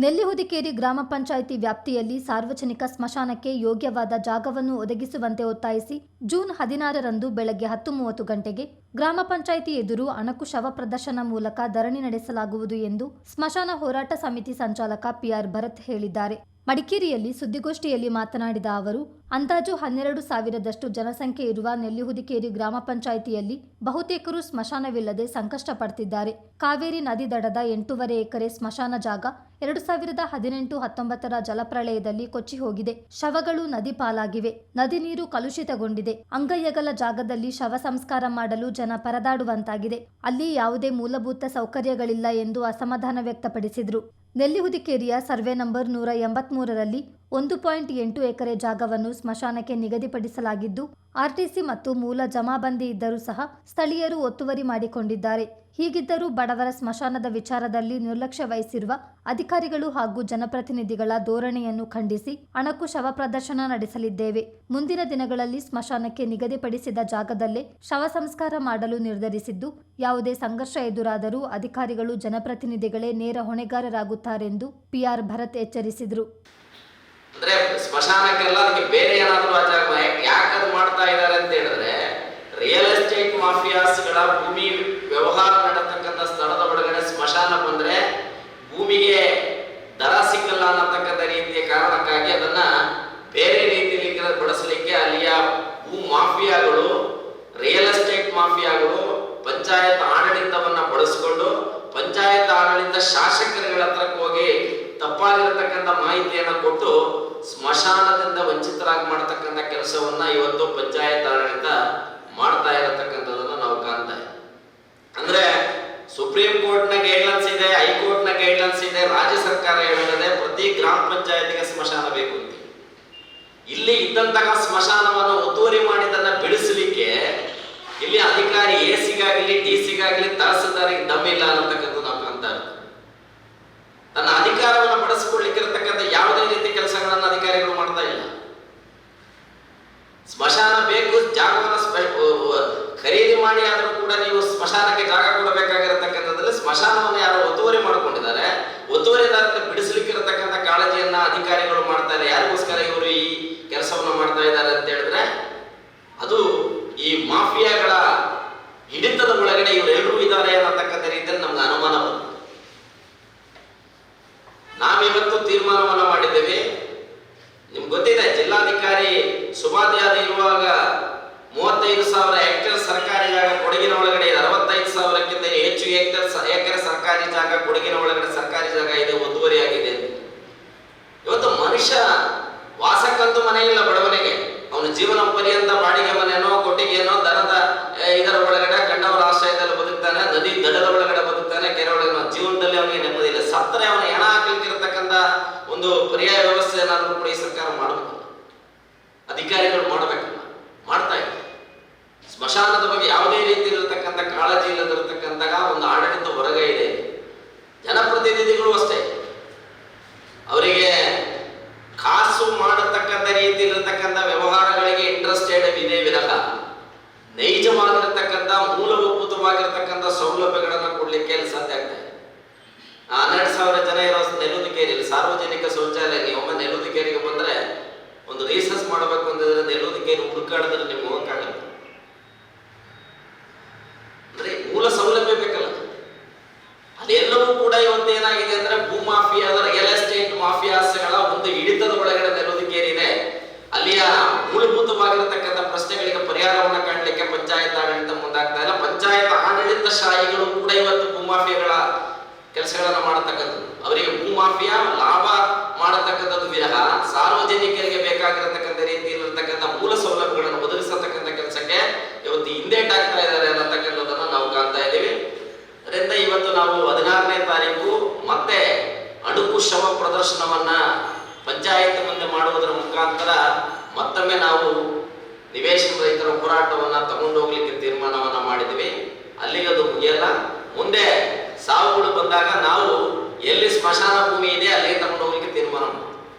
ನೆಲ್ಲಿಹುದಿಕೇರಿ ಗ್ರಾಮ ಪಂಚಾಯಿತಿ ವ್ಯಾಪ್ತಿಯಲ್ಲಿ ಸಾರ್ವಜನಿಕ ಸ್ಮಶಾನಕ್ಕೆ ಯೋಗ್ಯವಾದ ಜಾಗವನ್ನು ಒದಗಿಸುವಂತೆ ಒತ್ತಾಯಿಸಿ ಜೂನ್ ಹದಿನಾರರಂದು ಬೆಳಗ್ಗೆ ಹತ್ತು ಮೂವತ್ತು ಗಂಟೆಗೆ ಗ್ರಾಮ ಪಂಚಾಯಿತಿ ಎದುರು ಅಣಕು ಶವ ಪ್ರದರ್ಶನ ಮೂಲಕ ಧರಣಿ ನಡೆಸಲಾಗುವುದು ಎಂದು ಸ್ಮಶಾನ ಹೋರಾಟ ಸಮಿತಿ ಸಂಚಾಲಕ ಪಿಆರ್ ಭರತ್ ಹೇಳಿದ್ದಾರೆ. ಮಡಿಕೇರಿಯಲ್ಲಿ ಸುದ್ದಿಗೋಷ್ಠಿಯಲ್ಲಿ ಮಾತನಾಡಿದ ಅವರು ಅಂದಾಜು ಹನ್ನೆರಡು ಸಾವಿರದಷ್ಟು ಜನಸಂಖ್ಯೆ ಇರುವ ನೆಲ್ಲಿಹುದಿಕೇರಿ ಗ್ರಾಮ ಪಂಚಾಯಿತಿಯಲ್ಲಿ ಬಹುತೇಕರು ಸ್ಮಶಾನವಿಲ್ಲದೆ ಸಂಕಷ್ಟ ಪಡ್ತಿದ್ದಾರೆ ಕಾವೇರಿ ನದಿ ದಡದ ಎಂಟೂವರೆ ಎಕರೆ ಸ್ಮಶಾನ ಜಾಗ ಎರಡು ಸಾವಿರದ ಹದಿನೆಂಟು ಹತ್ತೊಂಬತ್ತರ ಜಲಪ್ರಳಯದಲ್ಲಿ ಕೊಚ್ಚಿ ಹೋಗಿದೆ ಶವಗಳು ನದಿ ಪಾಲಾಗಿವೆ. ನದಿ ನೀರು ಕಲುಷಿತಗೊಂಡಿದೆ. ಅಂಗಯ್ಯಗಲ ಜಾಗದಲ್ಲಿ ಶವ ಸಂಸ್ಕಾರ ಮಾಡಲು ಜನ ಪರದಾಡುವಂತಾಗಿದೆ. ಅಲ್ಲಿ ಯಾವುದೇ ಮೂಲಭೂತ ಸೌಕರ್ಯಗಳಿಲ್ಲ ಎಂದು ಅಸಮಾಧಾನ ವ್ಯಕ್ತಪಡಿಸಿದರು. ನೆಲ್ಲಿಹುದಿಕೇರಿಯ ಸರ್ವೆ ನಂಬರ್ ನೂರ ಎಂಬತ್ಮೂರರಲ್ಲಿ ಒಂದು ಪಾಯಿಂಟ್ ಎಂಟು ಎಕರೆ ಜಾಗವನ್ನು ಸ್ಮಶಾನಕ್ಕೆ ನಿಗದಿಪಡಿಸಲಾಗಿದ್ದು, ಆರ್ಟಿಸಿ ಮತ್ತು ಮೂಲ ಜಮಾಬಂದಿ ಇದ್ದರೂ ಸಹ ಸ್ಥಳೀಯರು ಒತ್ತುವರಿ ಮಾಡಿಕೊಂಡಿದ್ದಾರೆ. ಹೀಗಿದ್ದರೂ ಬಡವರ ಸ್ಮಶಾನದ ವಿಚಾರದಲ್ಲಿ ನಿರ್ಲಕ್ಷ್ಯ ವಹಿಸಿರುವ ಅಧಿಕಾರಿಗಳು ಹಾಗೂ ಜನಪ್ರತಿನಿಧಿಗಳ ಧೋರಣೆಯನ್ನು ಖಂಡಿಸಿ ಅಣಕು ಶವ ಪ್ರದರ್ಶನ ನಡೆಸಲಿದ್ದೇವೆ. ಮುಂದಿನ ದಿನಗಳಲ್ಲಿ ಸ್ಮಶಾನಕ್ಕೆ ನಿಗದಿಪಡಿಸಿದ ಜಾಗದಲ್ಲೇ ಶವ ಸಂಸ್ಕಾರ ಮಾಡಲು ನಿರ್ಧರಿಸಿದ್ದು, ಯಾವುದೇ ಸಂಘರ್ಷ ಎದುರಾದರೂ ಅಧಿಕಾರಿಗಳು, ಜನಪ್ರತಿನಿಧಿಗಳೇ ನೇರ ಹೊಣೆಗಾರರಾಗುತ್ತಾರೆಂದು ಪಿಆರ್ ಭರತ್ ಎಚ್ಚರಿಸಿದರು. ಅಂದ್ರೆ ಸ್ಮಶಾನಕ್ಕೆಲ್ಲ ಅದಕ್ಕೆ ಬೇರೆ ಏನಾದರೂ ಆ ಜಾಗ ಯಾಕೆ ಅದು ಮಾಡ್ತಾ ಇದ್ದಾರೆ ಅಂತ ಹೇಳಿದ್ರೆ ರಿಯಲ್ ಎಸ್ಟೇಟ್ ಮಾಫಿಯಾಸ್ಗಳ ಭೂಮಿ ವ್ಯವಹಾರ ನಡತಕ್ಕಂಥ ಸ್ಥಳದ ಒಳಗಡೆ ಸ್ಮಶಾನ ಬಂದ್ರೆ ಭೂಮಿಗೆ ದರ ಸಿಕ್ಕಲ್ಲ ಅನ್ನತಕ್ಕಂಥ ರೀತಿಯ ಕಾರಣಕ್ಕಾಗಿ ಅದನ್ನ ಬೇರೆ ರೀತಿಯಲ್ಲಿ ಬಳಸಲಿಕ್ಕೆ ಅಲ್ಲಿಯ ಭೂ ಮಾಫಿಯಾಗಳು ರಿಯಲ್ ಎಸ್ಟೇಟ್ ಮಾಫಿಯಾಗಳು, ಪಂಚಾಯತ್ ಆಡಳಿತವನ್ನ ಬಳಸಿಕೊಂಡು, ಪಂಚಾಯತ್ ಆಡಳಿತ ಶಾಸಕರುಗಳ ತಪ್ಪಾಗಿರತಕ್ಕಂಥ ಮಾಹಿತಿಯನ್ನು ಕೊಟ್ಟು ಸ್ಮಶಾನದಿಂದ ವಂಚಿತರಾಗಿ ಮಾಡತಕ್ಕಂಥ ಕೆಲಸವನ್ನ ಇವತ್ತು ಪಂಚಾಯತ್ ಆಡಳಿತ ಮಾಡ್ತಾ ಇರತಕ್ಕಂಥದನ್ನ ನಾವು ಕಾಣ್ತಾ ಅಂದ್ರೆ ಸುಪ್ರೀಂ ಕೋರ್ಟ್ನ ಗೈಡ್ಲೈನ್ಸ್ ಇದೆ ಹೈಕೋರ್ಟ್ನ ಗೈಡ್ಲೈನ್ಸ್ ಇದೆ, ರಾಜ್ಯ ಸರ್ಕಾರ ಹೇಳಿದೆ ಪ್ರತಿ ಗ್ರಾಮ ಪಂಚಾಯತಿಗೆ ಸ್ಮಶಾನ ಬೇಕು ಅಂತ. ಇಲ್ಲಿ ಇದ್ದಂತಹ ಸ್ಮಶಾನವನ್ನು ಒತ್ತುವರಿ ಮಾಡಿದನ್ನ ಬಿಡಿಸಲಿಕ್ಕೆ ಇಲ್ಲಿ ಅಧಿಕಾರಿ ಎ ಸಿಗಾಗಲಿ ಡಿ ಸಿಗಾಗಲಿ ತಹಸೀಲ್ದಾರಿಗೆ ದಮ್ಮಿಲ್ಲ ಇಲ್ಲ ನಾವು ಕಾಣ್ತಾ ಇರೋದು ತನ್ನ ಅಧಿಕಾರವನ್ನು ಬಳಸಿಕೊಳ್ಳಿಕ್ಕಿರತಕ್ಕಂಥ ಯಾವುದೇ ರೀತಿ ಕೆಲಸಗಳನ್ನು ಅಧಿಕಾರಿಗಳು ಮಾಡ್ತಾ ಇಲ್ಲ ಸ್ಮಶಾನ ಬೇಕು ಜಾಗವನ್ನು ಸ್ಪ- ಅಹ್ ಖರೀದಿ ಮಾಡಿ ಆದರೂ ಕೂಡ ನೀವು ಸ್ಮಶಾನಕ್ಕೆ ಜಾಗ ಕೊಡಬೇಕಾಗಿರತಕ್ಕಂಥದ್ರಲ್ಲಿ ಸ್ಮಶಾನವನ್ನು ಯಾರು ಒತ್ತುವರಿ ಮಾಡಿಕೊಂಡಿದ್ದಾರೆ. ಬಿಡಿಸಲಿಕ್ಕೆ ಬಿಡಿಸಲಿಕ್ಕಿರತಕ್ಕಂಥ ಕಾಳಜಿಯನ್ನ ಅಧಿಕಾರಿಗಳು ಮಾಡ್ತಾರೆ ಯಾರಿಗೋಸ್ಕರ ಇವರು ಈ ಕೆಲಸವನ್ನು ಮಾಡ್ತಾ ಇದ್ದಾರೆ ಅಂತ ಹೇಳಿದ್ರೆ, ಅದು ಈ ಮಾಫಿಯಾಗಳ ಹಿಡಿತದ ಒಳಗಡೆ ಇವರೆಲ್ಲರೂ ಇದ್ದಾರೆ ಅನ್ನತಕ್ಕಂಥ ರೀತಿಯಲ್ಲಿ ನಮ್ಗೆ ಅನುಮಾನ ಬಂತು. ನಾವಿವತ್ತು ತೀರ್ಮಾನವನ್ನು ಮಾಡಿದ್ದೇವೆ. ನಿಮ್ಗೆ ಗೊತ್ತಿದೆ, ಜಿಲ್ಲಾಧಿಕಾರಿ ಸುಮಾದ್ಯಾದ ಇರುವಾಗ ಮೂವತ್ತೈದು ಸಾವಿರ ಹೆಕ್ಟೇರ್ ಸರ್ಕಾರಿ ಜಾಗ ಕೊಡಗಿನ ಒಳಗಡೆ ಇದೆ. ಅರವತ್ತೈದು ಸಾವಿರಕ್ಕಿಂತ ಹೆಚ್ಚು ಹೆಕ್ಟೇರ್ ಎಕರೆ ಸರ್ಕಾರಿ ಜಾಗ ಕೊಡಗಿನ ಒಳಗಡೆ ಸರ್ಕಾರಿ ಜಾಗ ಇದೆ ಒತ್ತುವರಿ ಆಗಿದೆ ಇವತ್ತು ಮನುಷ್ಯ ವಾಸಕ್ಕಂತೂ ಮನೆ ಇಲ್ಲ ಬಡವನಿಗೆ. ಅವನ ಜೀವನ ಪರ್ಯಂತ ಬಾಡಿಗೆ ಮನೆನೋ ಕೊಟ್ಟಿಗೆಯನ್ನೋ ದರದ ಆ, ಇದರ ಒಳಗಡೆ ಕಂಡವರ ಆಶ್ರಯದಲ್ಲಿ ಬದುಕ್ತಾನೆ ನದಿ ದಡದ ಒಳಗಡೆ ಬದುಕ್ತಾನೆ ಕೆರೆ ಒಳಗಡೆ ಜೀವನದಲ್ಲಿ ಅವನಿಗೆ ನೆಮ್ಮದಿ ಇಲ್ಲ. ಸತ್ತರೆ ಅವನ ಹೆಣ ಹಾಕ್ಲಿಕ್ಕಿರತಕ್ಕಂಥ ಒಂದು ಪರ್ಯಾಯ ವ್ಯವಸ್ಥೆ ಏನಾದರೂ ಕೂಡ ಈ ಸರ್ಕಾರ ಮಾಡಬೇಕು ಅಧಿಕಾರಿಗಳು ಮಾಡಬೇಕಲ್ಲ. ಮಾಡ್ತಾ ಇಲ್ಲ ಸ್ಮಶಾನದ ಬಗ್ಗೆ ಯಾವುದೇ ರೀತಿ ಇರತಕ್ಕಂಥ ಕಾಳಜಿ ಇಲ್ಲದಿರತಕ್ಕಂತಹ ಒಂದು ಆಡಳಿತ ಹೊರಗ ಇದೆ. ಜನಪ್ರತಿನಿಧಿಗಳು ಅಷ್ಟೇ. ಅವರಿಗೆ ಕಾಸು ಮಾಡತಕ್ಕಂಥ ರೀತಿ ಇರತಕ್ಕಂಥ ವ್ಯವಹಾರಗಳಿಗೆ ಇಂಟ್ರೆಸ್ಟೆಡ್ ಇದೆ ವಿರಹ ನೈಜವಾಗಿರತಕ್ಕಂಥ, ಮೂಲಭೂತವಾಗಿರತಕ್ಕಂಥ ಸೌಲಭ್ಯಗಳನ್ನು ಕೊಡ್ಲಿಕ್ಕೆ ಸಾಧ್ಯ ಆಗ್ತದೆ ಹನ್ನೆರಡು ಸಾವಿರ ಜನ ಇರೋ ನೆಲುದಿಕೇರಿಯಲ್ಲಿ ಸಾರ್ವಜನಿಕ ಶೌಚಾಲಯ ನೀವು ಒಮ್ಮೆ ನೆಲುದಿಕೇರಿಗೆ ಬಂದ್ರೆ ಒಂದು ರೀಸರ್ಚ್ ಮಾಡಬೇಕು ಅಂತಂದ್ರೆ ನೆಲುದಿಕೇರಿ ಹುಡುಕಾಡಿದ್ರೆ ನಿಮ್ಗೆ ಹೋಗಕ್ಕಾಗಲ್ಲ ಅಂದ್ರೆ ಮೂಲ ಸೌಲಭ್ಯ ಬೇಕಲ್ಲ ಅದೆಲ್ಲವೂ ಕೂಡ ಇವತ್ತು ಏನಾಗಿದೆ ಅಂದ್ರೆ ಭೂ ಮಾಫಿಯಾದ ರಿಯಲ್ ಎಸ್ಟೇಟ್ ಮಾಫಿಯಾಸ್ಗಳ ಒಂದು ಹಿಡಿತದ ಒಳಗಡೆ ನೆಲ್ಲುದಿಕೇರಿದೆ ಅಲ್ಲಿಯ ಮೂಲಭೂತವಾಗಿರತಕ್ಕಂಥ ಪ್ರಶ್ನೆಗಳಿಗೆ ಪರಿಹಾರವನ್ನ ಕಾಣಲಿಕ್ಕೆ ಪಂಚಾಯತ್ ಆಡಳಿತ ಮುಂದಾಗ್ತಾ ಇಲ್ಲ ಪಂಚಾಯತ್ ಆಡಳಿತ ಶಾಹಿಗಳು ಕೂಡ ಇವತ್ತು ಭೂಮಾಫಿಯಾಗಳ ಕೆಲಸಗಳನ್ನ ಮಾಡತಕ್ಕಂಥದ್ದು ಅವರಿಗೆ ಭೂಮಾಫಿಯಾ ಲಾಭ ಮಾಡತಕ್ಕಂಥದ್ದು ವಿರಹ, ಸಾರ್ವಜನಿಕರಿಗೆ ಬೇಕಾಗಿರತಕ್ಕಂಥ ರೀತಿಯಲ್ಲಿರ್ತಕ್ಕಂಥ ಮೂಲ ಸೌಲಭ್ಯಗಳನ್ನು ಒದಗಿಸತಕ್ಕಂಥ ಕೆಲಸಕ್ಕೆ ಇವತ್ತು ಹಿಂದೇಟಾಗ್ತಾ ಇದ್ದಾರೆ ಅನ್ನತಕ್ಕಂಥದ್ದನ್ನು ನಾವು ಕಾಣ್ತಾ ಇದ್ದೀವಿ. ಅದರಿಂದ ಇವತ್ತು ನಾವು ಹದಿನಾರನೇ ತಾರೀಕು ಮತ್ತೆ ಅಣುಕು ಶವ ಪ್ರದರ್ಶನವನ್ನ ಪಂಚಾಯತ್ ಮುಂದೆ ಮಾಡುವುದರ ಮುಖಾಂತರ ಮತ್ತೊಮ್ಮೆ ನಾವು ನಿವೇಶನ ರೈತರ ಹೋರಾಟವನ್ನ ತಗೊಂಡು ಹೋಗ್ಲಿಕ್ಕೆ ತೀರ್ಮಾನವನ್ನ ಮಾಡಿದ್ವಿ ಅಲ್ಲಿಗೆ ಅದು ಮುಗಿಯಲ್ಲ. ಮುಂದೆ ಸಾವುಗಳು ಬಂದಾಗ ನಾವು ಎಲ್ಲಿ ಸ್ಮಶಾನ ಭೂಮಿ ಇದೆ ಅಲ್ಲಿಗೆ ತಗೊಂಡು ಹೋಗ್ಲಿಕ್ಕೆ ತೀರ್ಮಾನ.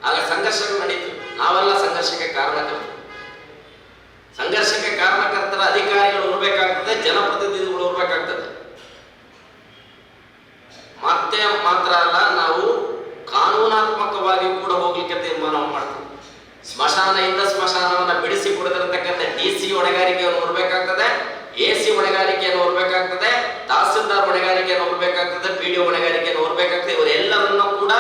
ಆಗ ಸಂಘರ್ಷಗಳು ನಡೀತು. ನಾವೆಲ್ಲ ಸಂಘರ್ಷಕ್ಕೆ ಕಾರಣಕರ್ತರು ಸಂಘರ್ಷಕ್ಕೆ ಕಾರಣಕರ್ತರ ಅಧಿಕಾರಿಗಳು ಇರಬೇಕಾಗ್ತದೆ ಜನಪ್ರತಿನಿಧಿಗಳು ಉರ್ಬೇಕಾಗ್ತದೆ. ಮತ್ತೆ ಮಾತ್ರ ಅಲ್ಲ, ನಾವು ಕಾನೂನಾತ್ಮಕವಾಗಿ ಕೂಡ ಹೋಗ್ಲಿಕ್ಕೆ ತೀರ್ಮಾನ ಮಾಡ್ತೀವಿ. ಸ್ಮಶಾನದಿಂದ ಸ್ಮಶಾನವನ್ನ ಬಿಡಿಸಿ ಕೊಡದಿರತಕ್ಕಂಥ ಡಿ ಸಿ ಹೊಣೆಗಾರಿಕೆಯನ್ನು ಹೊರಬೇಕಾಗ್ತದೆ ಎ ಸಿ ಹೊಣೆಗಾರಿಕೆಯನ್ನು ಹೊರಬೇಕಾಗ್ತದೆ ತಹಸೀಲ್ದಾರ್ ಹೊಣೆಗಾರಿಕೆಯನ್ನು ಹೊರಬೇಕಾಗ್ತದೆ ಪಿ ಡಿ ಹೊಣೆಗಾರಿಕೆಯನ್ನು ಹೊರಬೇಕಾಗ್ತದೆ ಇವರೆಲ್ಲರನ್ನು ಕೂಡ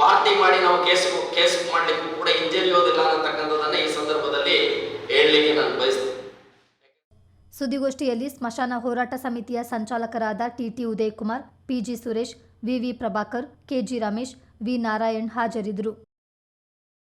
ಪಾರ್ಟಿ ಮಾಡಿ ನಾವು ಕೇಸ್ ಕೇಸ್ ಮಾಡಲಿಕ್ಕೂ ಕೂಡ ಹಿಂಜರಿಯೋದಿಲ್ಲ ಅನ್ನತಕ್ಕಂಥದ್ದನ್ನ ಈ ಸಂದರ್ಭದಲ್ಲಿ ಹೇಳಲಿಕ್ಕೆ ನಾನು ಬಯಸ್ತೇನೆ. ಸುದ್ದಿಗೋಷ್ಠಿಯಲ್ಲಿ ಸ್ಮಶಾನ ಹೋರಾಟ ಸಮಿತಿಯ ಸಂಚಾಲಕರಾದ TT Udayakumar, PG Suresh, VV Prabhakar, KG Ramesh V Narayan ಹಾಜರಿದ್ದರು.